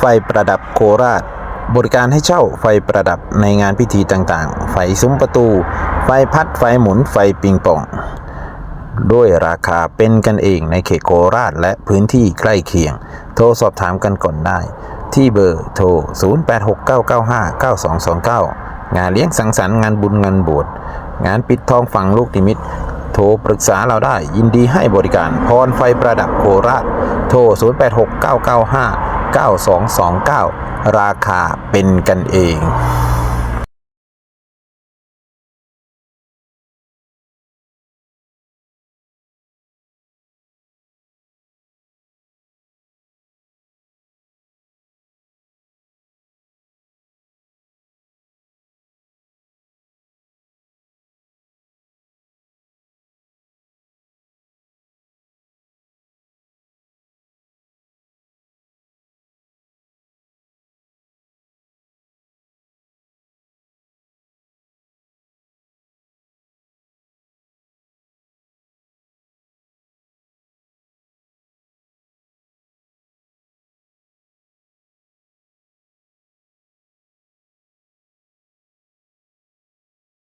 ไฟประดับโคราช บริการให้เช่าไฟประดับในงานพิธีต่างๆ ไฟซุ้มประตู ไฟพัด ไฟหมุน ไฟปิงปอง ด้วยราคาเป็นกันเองในเขตโคราชและพื้นที่ใกล้เคียง โทรสอบถามกันก่อนได้ ที่เบอร์โทร 0869959229 งานเลี้ยงสังสรรค์งานบุญงานบวชงานปิดทองฝังลูกนิมิตโทรปรึกษาเราได้ยินดีให้บริการพรไฟประดับโคราช โทร 086995 9229 ราคาเป็นกันเอง